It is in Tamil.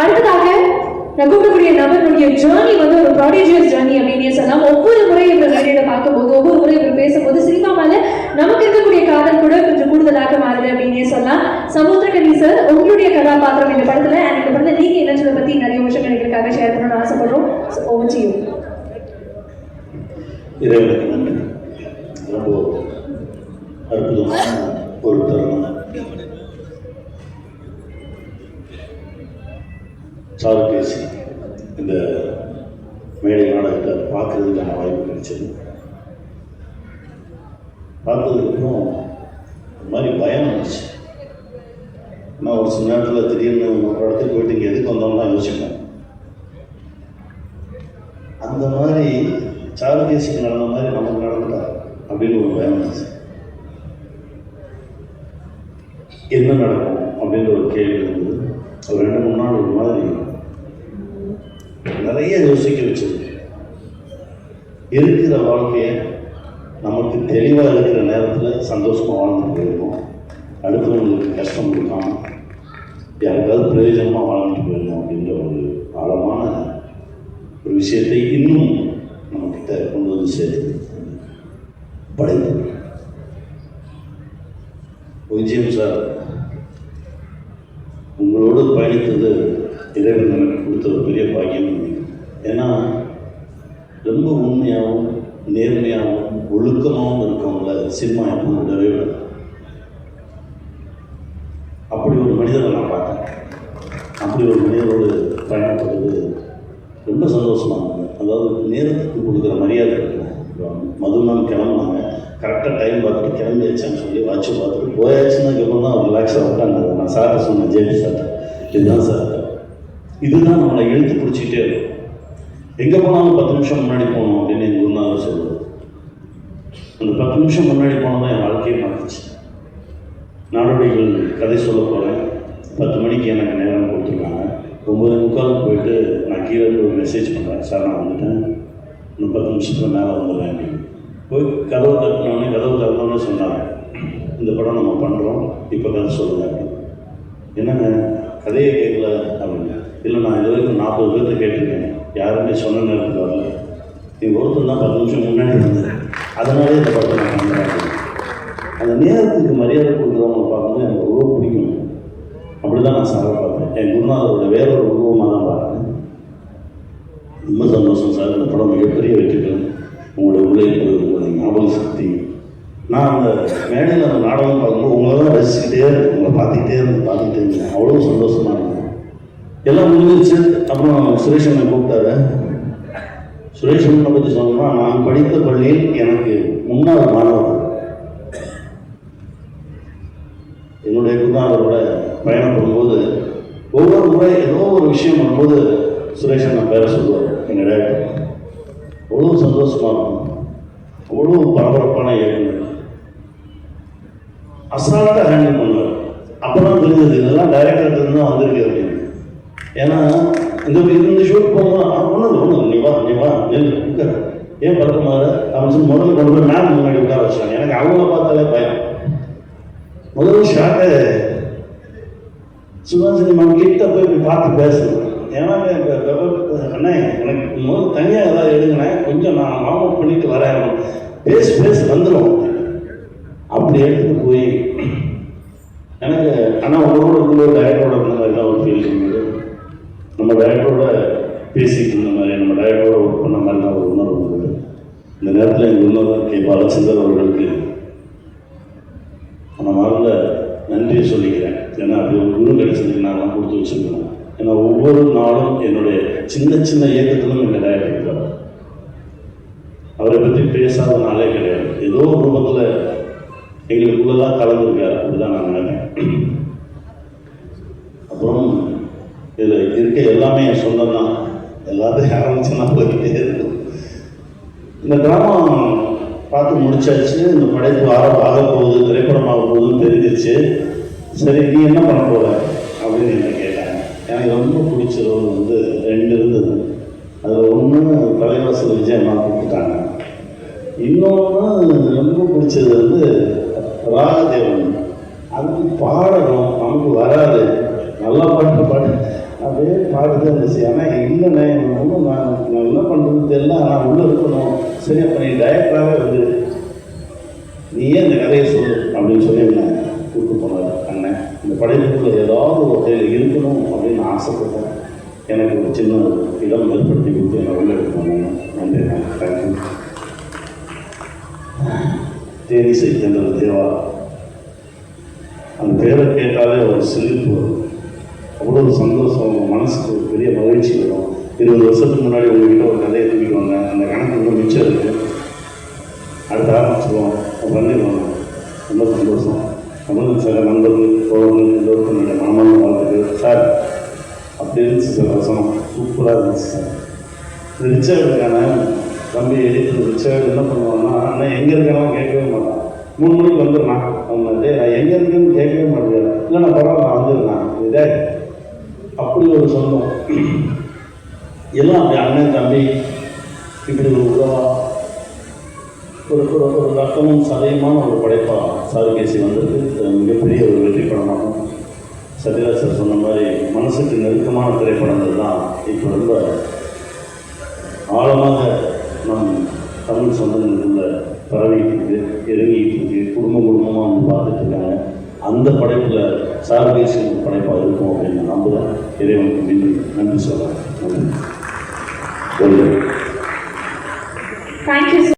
அடுத்ததாக நான் கூப்பிடக்கூடிய நபருடைய ஜேர்னி வந்து ஒரு ப்ராடிஜியஸ் ஜேர்னி அப்படின்னே சொல்லலாம். ஒவ்வொரு முறை இவர் மேடையில பார்க்கும்போது ஒவ்வொரு முறை இவர் பேசும்போது சினிமா மேல நமக்கு இருக்கக்கூடிய காதல் கூட கொஞ்சம் கூடுதலாக மாறுது அப்படின்னே சொல்லலாம். சமுத்திரகனி சார் உங்களுடைய கதாபாத்திரம் இந்த படத்துல எனக்கு இந்த படத்துல நீங்க என்ன பத்தி நிறைய விஷயங்கள் எங்களுக்காக ஷேர் பண்ணணும்னு ஆசைப்படுறோம். ஓவர் டு யூ இறைவனுக்கு நன்றி. ரொம்ப அற்புதமான ஒரு தருணம் சாருகேசி இந்த மேடை நாடகத்தை பார்க்கறதுக்கான வாய்ப்பு கிடைச்சது. பார்த்ததுக்கப்புறம் ஒரு மாதிரி பயம் வந்துச்சு. நான் ஒரு சில நேரத்தில் திடீர்னு ஒரு இடத்துக்கு போயிட்டு இங்கே எதுக்கு வந்தோம்னா யோசிப்பேன். அந்த மாதிரி சாருகேசிக்கு நடந்த மாதிரி நமக்கு நடந்துட்டா அப்படின்னு ஒரு பயம் வந்துச்சு. என்ன நடக்கும் அப்படின்ற ஒரு கேள்வி இருந்தது ஒரு ரெண்டு மூணு நாள் ஒரு மாதிரி நிறைய யோசிக்க வச்சது இருக்கிற வாழ்க்கையை நமக்கு தெளிவாக இருக்கிற நேரத்தில் சந்தோஷமாக வாழ்ந்துட்டு போயிருக்கோம். அடுத்தவங்களுக்கு கஷ்டம் கொடுக்காம யாருக்காவது பிரயோஜனமாக வாழ்ந்துட்டு போயிருக்கோம் அப்படின்ற ஒரு ஆழமான ஒரு விஷயத்தை இன்னும் நம்மக்கிட்ட கொண்டு வந்து சேர்த்து படைப்பு விஜயம் சார் உங்களோடு பயணித்தது இறைவன் எனக்கு கொடுத்த ஒரு பெரிய பாக்கியம். ஏன்னா ரொம்ப உண்மையாகவும் நேர்மையாகவும் ஒழுக்கமாகவும் இருக்கவங்கள சினிமா எப்பவும் விடவே விடாது அப்படி ஒரு மனிதரை நான் பார்த்தேன். அப்படி ஒரு மனிதரோடு பயணப்படுறது ரொம்ப சந்தோஷமாக இருந்தது அதாவது நேரத்துக்கு கொடுக்குற மரியாதை இருக்குல்ல. மதுமன் கிளம்புனாங்க. கரெக்டாக டைம் பார்த்துட்டு கிளம்பியாச்சான்னு சொல்லி வாட்சை பார்த்துட்டு போயாச்சுன்னதுக்கப்புறம் தான் ரிலாக்ஸாக உட்காந்து நான் சார்ட்ட சொன்னேன் ஜேம்ஸ் சார்ட்ட இதுதான் சார். இதுதான் நம்மளை இழுத்து பிடிச்சிக்கிட்டே இருக்கும். எங்கே போனாலும் பத்து நிமிஷம் முன்னாடி போகணும் அப்படின்னு எங்கள் குருநாதர் சொல்லுவார். அந்த பத்து நிமிஷம் முன்னாடி போனதான் என் வாழ்க்கையை மாறிச்சு நாடோடிகள் கதை சொல்ல போகிறேன் பத்து மணிக்கு எனக்கு நேரம் கொடுத்துருக்காங்க. ஒம்பது முக்கால் போயிட்டு நான் கீழே இருந்து ஒரு மெசேஜ் பண்ணுறேன் சார் நான் வந்துட்டேன். இன்னும் பத்து நிமிஷத்துக்கு மேலே வந்துடுறேன். அப்படின்னு. போய் கதவை தட்டினோடனே கதவு தட்டினோடனே சொன்னாங்க. இந்த படம் நம்ம பண்ணுறோம் இப்போ கதை சொல்லுங்க. அப்படின்னு. என்னங்க? கதையை கேட்கல. அப்படின்னு இல்லை நான் இது வரைக்கும் நாற்பது பேர்த்த கேட்டிருக்கேன். யாருமே சொன்ன நேரத்துக்கு வரல. நீ ஒருத்தர் தான் பத்து நிமிஷம் முன்னாடி வந்தேன் அதனாலே இந்த படத்தை நான் பண்ணுறேன் அந்த நேரத்துக்கு மரியாதை கொடுக்குறவங்க பார்க்கும்போது எனக்கு ரொம்ப பிடிக்கும். அப்படி தான் நான் சாரை பார்த்தேன் என் குருநாதரோட வேற ஒரு உருவமாக தான் பார்த்தேன் ரொம்ப சந்தோஷம் சார். இந்த படம் மிகப்பெரிய வெற்றிகள். உங்களுடைய உழைப்பு உங்களுடைய ஞாபக சக்தி. நான் அந்த மேடையில் அந்த நாடகம் பார்க்கும்போது உங்களை தான் ரசிச்சுக்கிட்டே உங்களை பார்த்துக்கிட்டே இருந்து பார்த்துக்கிட்டே இருந்தேன். அவ்வளோ சந்தோஷமாக இருந்தேன் எல்லாம் முடிஞ்சிருச்சு. அப்புறம் சுரேஷ் அண்ணன் கூப்பிட்டாரு. சுரேஷ் அண்ணனை பற்றி சொல்லணும்னா நான் படித்த பள்ளியில் எனக்கு முன்னாள் மாணவர். என்னுடைய குருநாதரோட பண்ணும்போது ஒவ்வொரு முறை ஏதோ ஒரு விஷயம் வரும்போது சுரேஷ் அண்ணன் பேரை சொல்லுவார் எங்கள் டேரக்டர். அவ்வளோ சந்தோஷமாக இருக்கும். அவ்வளோ பரபரப்பான இயக்குனர். அசால்ட்டாக ஹேண்டில் பண்ணுவார். அப்போ தான் தெரிஞ்சது இதெல்லாம் டைரக்டர்கிட்ட தான் வந்திருக்கு அப்படின்னு. ஏன்னா இந்த இந்த ஷூட் போகும்போது ஒன்றும் ஒன்றும் நீ வா நீ வா நின்று உட்கார். ஏன் பக்கமாக அவன் முதல்ல கொண்டு போய் மேம் முன்னாடி உட்கார வச்சாங்க எனக்கு அவங்கள பார்த்தாலே பயம். முதல்ல ஷாட்டு சுபாஷினி மேம் கிட்ட போய் இப்படி பார்த்து பேசணும் ஏன்னா இப்ப அண்ணே எனக்கு முதல் தனியாக ஏதாவது எடுங்கண்ணே. கொஞ்சம் நான் வார்ம் அப் பண்ணிட்டு வரேன் பேசி பேசி வந்துடும் அப்படி எடுத்து போய் எனக்கு ஆனால் உங்களோட இருக்கும்போது டயட்டோட மாதிரி தான் ஒரு ஃபீல் பண்ணுது நம்ம பேசிக்கிட்டு இருந்த மாதிரி நம்ம டயட்டோட ஒர்க் பண்ண மாதிரி நான் ஒரு உணர்வு இருந்தது இந்த நேரத்தில் எங்கள் உணர்வு கே. பாலச்சந்தர் அவர்களுக்கு அந்த மாதிரில நன்றியை சொல்லிக்கிறேன். ஏன்னா அப்படி ஒரு குரு கிடைச்சதுக்கு நான் கொடுத்து வச்சுருக்கேன் ஏன்னா ஒவ்வொரு நாளும் என்னுடைய சின்ன சின்ன இயக்கத்திலும் எங்கள் டயட் இருக்கிறார் அவரை பற்றி பேசாத நாளே கிடையாது. ஏதோ ஒரு ரூபத்தில் எங்களுக்குள்ளெல்லாம் கலந்துருக்கார். அப்படிதான் நான் நினைக்கிறேன். அப்புறம் இருக்க எல்லாமே என் சொந்தம் தான். எல்லாத்தையும் ஆரம்பிச்சுன்னா போய்கிட்டே இருக்கும் இந்த கிராமம் பார்த்து முடிச்சாச்சு. இந்த படைப்பு ஆக ஆக போகுது திரைப்படமாக போகுதுன்னு தெரிஞ்சிருச்சு சரி நீ என்ன பண்ண போற? அப்படின்னு என்ன கேட்டாங்க. எனக்கு ரொம்ப பிடிச்ச ரோல் வந்து ரெண்டு இருந்தது. அதில் ஒன்று தலைவாசல் விஜய் அம்மா கூப்பிட்டாங்க இன்னொன்று ரொம்ப பிடிச்சது வந்து ராகதேவன். அது பாடணும் நமக்கு வராது. நல்லா பாட பார்க்குறது பாடுது இருந்துச்சு ஆனால் இல்லைண்ணே ஒன்றும் நான் நான் என்ன பண்ணுறது தெரியல. ஆனால் உள்ளே இருக்கணும். சரி அப்போ நீ டைரக்டராகவே வந்து நீ ஏன் இந்த கதையை சொல்லு அப்படின்னு சொல்லி என்ன கூப்பிட்டு போனார் அண்ணன். இந்த படைப்புக்குள்ள ஏதாவது ஒரு கையில் இருக்கணும் அப்படின்னு ஆசைப்பட்டேன். எனக்கு ஒரு சின்ன இடம் ஏற்படுத்தி கொடுத்து என்னை உள்ள எடுக்கணும் நன்றி தேங்க்யூ தேனிசை தென்றல் தேவா. அந்த பேரை கேட்டாலே ஒரு சிரிப்பு வரும். அவ்வளோ ஒரு சந்தோஷம் மனசுக்கு ஒரு பெரிய மகிழ்ச்சி வரும். இருபது வருஷத்துக்கு முன்னாடி உங்ககிட்ட ஒரு கதையை தூக்கிட்டு வந்தேன். அந்த கணக்கு இன்னும் மிச்சம் இருக்கு. அடுத்த ஆரம்பிச்சிருவோம் பண்ணிடுவாங்க ரொம்ப சந்தோஷம். தமிழ் சில நண்பர்கள் தோழர்கள் எல்லோருக்கும் என்னுடைய மனமான வாழ்த்துக்கள். சார் அப்படி இருந்துச்சு சார் வசனம் சூப்பராக இருந்துச்சு சார். இந்த ரிச்சர்டுக்கான தம்பி எடிட்டர் ரிச்சர்டு என்ன பண்ணுவான்னா அண்ணன் எங்கே இருக்கானோ கேட்கவே மாட்டான். மூணு மணிக்கு வந்துடுறான். அவங்க நான் எங்கே இருக்கேன்னு கேட்கவே மாட்டேங்கிறேன். இல்லை நான் பரவாயில்ல நான் வந்துடுறேன். இதே அப்படி ஒரு சொந்தம். எல்லாம் அப்படி அண்ணன் தம்பி இப்படி ஒரு உறவா? ஒரு ஒரு ஒரு ரத்தமும் சதயமான ஒரு படைப்பாக சாருகேசி வந்திருக்கு. மிகப்பெரிய ஒரு வெற்றி படமாகும். சத்யராஜ் சார் சொன்ன மாதிரி மனசுக்கு நெருக்கமான திரைப்படங்கள் தான் இப்போ ரொம்ப ஆழமாக நம் தமிழ் சொந்தங்களுக்குள்ள பரவிட்டு இருக்கு இறங்கிட்டு இருக்கு. குடும்ப குடும்பமாக வந்து பார்த்துட்டு இருக்காங்க. அந்த படைப்பில் சார்பேசி படைப்பாக இருக்கும் அப்படின்னு நான் நம்புகிறேன் இறைவனுக்கு மீண்டும் நன்றி சொல்கிறேன் நன்றி. You.